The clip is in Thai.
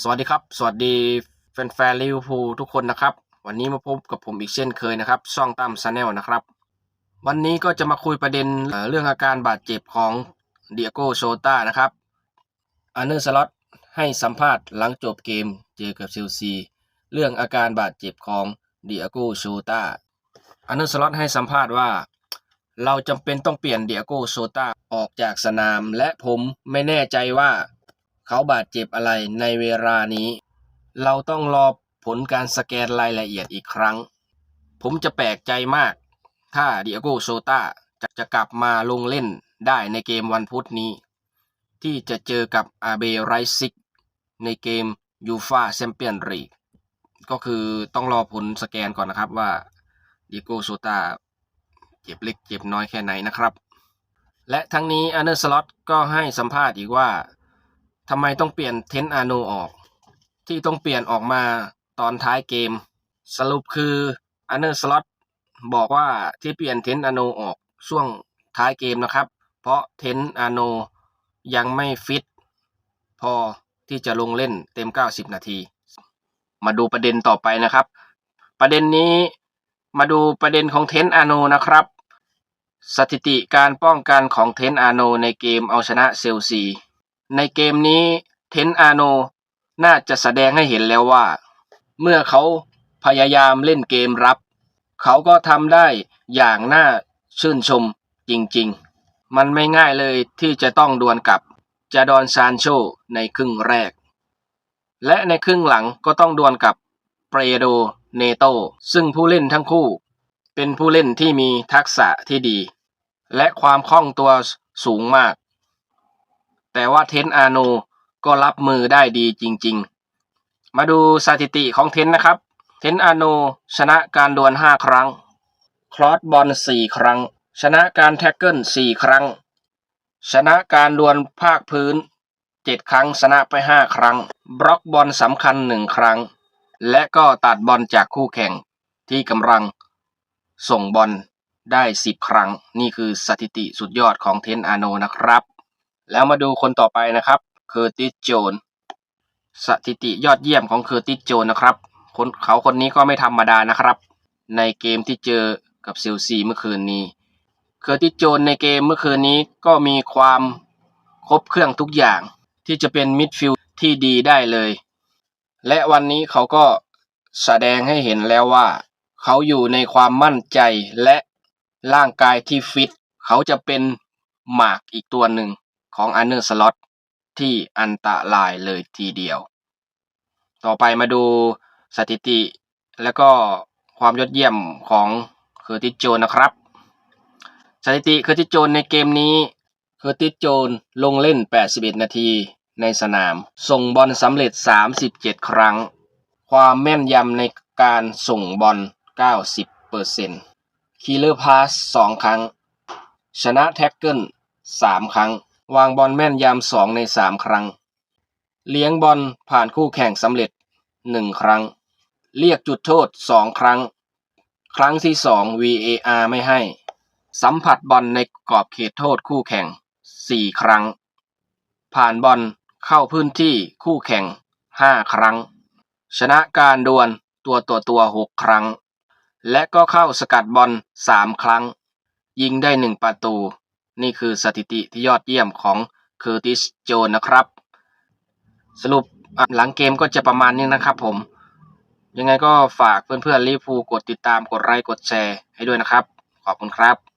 สวัสดีครับ สวัสดีแฟนๆลิเวอร์พูลทุกคนนะครับ วันนี้มาพบกับผมอีกเช่นเคยนะครับ ช่องตั้มชาแนลนะครับ วันนี้ก็จะมาคุยประเด็นเรื่องอาการบาดเจ็บของเดียโกโชตานะครับอันเนอร์สล็อตให้สัมภาษณ์หลังจบเกมเจอกับเชลซีเรื่องอาการบาดเจ็บของเดียโกโชตาอันเนอร์สล็อตให้สัมภาษณ์ว่า เราจำเป็นต้องเปลี่ยนเดียโกโซตาออกจากสนาม และผมไม่แน่ใจว่า เขาบาดเจ็บอะไรในเวลานี้ เราต้องรอผลการสแกนรายละเอียดอีกครั้ง ผมจะแปลกใจมาก ถ้าเดียโกโซตาจะจะกลับมาลงเล่นได้ในเกมวันพุธนี้ ที่จะเจอกับอาเบไรซิก ในเกมยูฟาแชมเปียนลีกก็คือต้องรอผลสแกนก่อนนะครับว่าเดียโกโซตาเจ็บเล็กเจ็บน้อยแค่ไหนนะครับ และทั้งนี้อันเนอร์สล็อตก็ให้สัมภาษณ์อีกว่า ทำไมต้องเปลี่ยนเทนอาโนออก ที่ต้องเปลี่ยนออกมาตอนท้ายเกม สรุปคืออันเนอร์สล็อตบอกว่าที่เปลี่ยนเทนอาโนออกช่วงท้ายเกมนะครับ เพราะเทนอาโนยังไม่ฟิต พอที่จะลงเล่นเต็ม 90 นาที มาดูประเด็นต่อไปนะครับ ประเด็นนี้มาดูประเด็นของเทนอาโนนะครับ สถิติการป้องกันของเทนอาโนในเกมเอาชนะเซลซี ในเกมนี้เทนอาโนน่าจะแสดงให้เห็นแล้วว่า เมื่อเขาพยายามเล่นเกมรับ เขาก็ทำได้อย่างน่าชื่นชมจริงๆ มันไม่ง่ายเลยที่จะต้องดวลกับจาดอนซานโชในครึ่งแรก และในครึ่งหลังก็ต้องดวลกับเปรโดเนโต ซึ่งผู้เล่นทั้งคู่ เป็นผู้เล่นที่มีทักษะที่ดี และความคล่องตัวสูงมาก แต่ว่าเทนอาโนก็รับมือได้ดีจริง ๆ มาดูสถิติของเทนนะครับ เทนอาโนชนะการดวล 5 ครั้งครอสบอล 4 ครั้ง ชนะการแท็กเกิล 4 ครั้ง ชนะการดวลภาคพื้น 7 ครั้งชนะไป 5 ครั้ง บล็อกบอลสำคัญ 1 ครั้ง และก็ตัดบอลจากคู่แข่งที่กำลังส่งบอลได้ 10 ครั้ง นี่คือสถิติสุดยอดของเทนอาโนนะครับ แล้วมาดูคนต่อไปนะครับเคอร์ติสโจนสถิติยอดเยี่ยมของเคอร์ติสโจนนะครับคนเขาคนนี้ก็ไม่ธรรมดานะครับ ในเกมที่เจอกับเซลซีเมื่อคืนนี้เคอร์ติสโจนในเกมเมื่อคืนนี้ก็มีความครบเครื่องทุกอย่างที่จะเป็นมิดฟิลด์ที่ดีได้เลย และวันนี้เขาก็แสดงให้เห็นแล้วว่า เขาอยู่ในความมั่นใจและร่างกายที่ฟิต เขาจะเป็นหมากอีกตัวหนึ่ง ของอันเนอร์สล็อตที่อันตรายเลยทีเดียว ต่อไปมาดูสถิติและก็ความยอดเยี่ยมของเคอร์ติสโจนนะครับ สถิติเคอร์ติสโจนในเกมนี้เคอร์ติสโจนลงเล่น 81 นาทีในสนาม ส่งบอลสำเร็จ 37 ครั้ง ความแม่นยำในการส่งบอล 90%คีเลอร์พาส 2 ครั้ง ชนะแท็กเกิล 3 ครั้ง วางบอลแม่นยำ2ใน3ครั้ง เลี้ยงบอลผ่านคู่แข่งสำเร็จ1ครั้ง เรียกจุดโทษ2ครั้ง ครั้งที่2 VAR ไม่ให้ สัมผัสบอลในกรอบเขตโทษคู่แข่ง4ครั้ง ผ่านบอลเข้าพื้นที่คู่แข่ง5ครั้ง ชนะการดวลตัวตัวตัว6ครั้ง และก็เข้าสกัดบอล3ครั้ง ยิงได้1ประตู นี่คือสถิติที่ยอดเยี่ยมของเคอร์ติสโจนนะครับ สรุปหลังเกมก็จะประมาณนี้นะครับผม ยังไงก็ฝากเพื่อนๆลิเวอร์พูกดติดตามกดไลค์กดแชร์ให้ด้วยนะครับ ขอบคุณครับ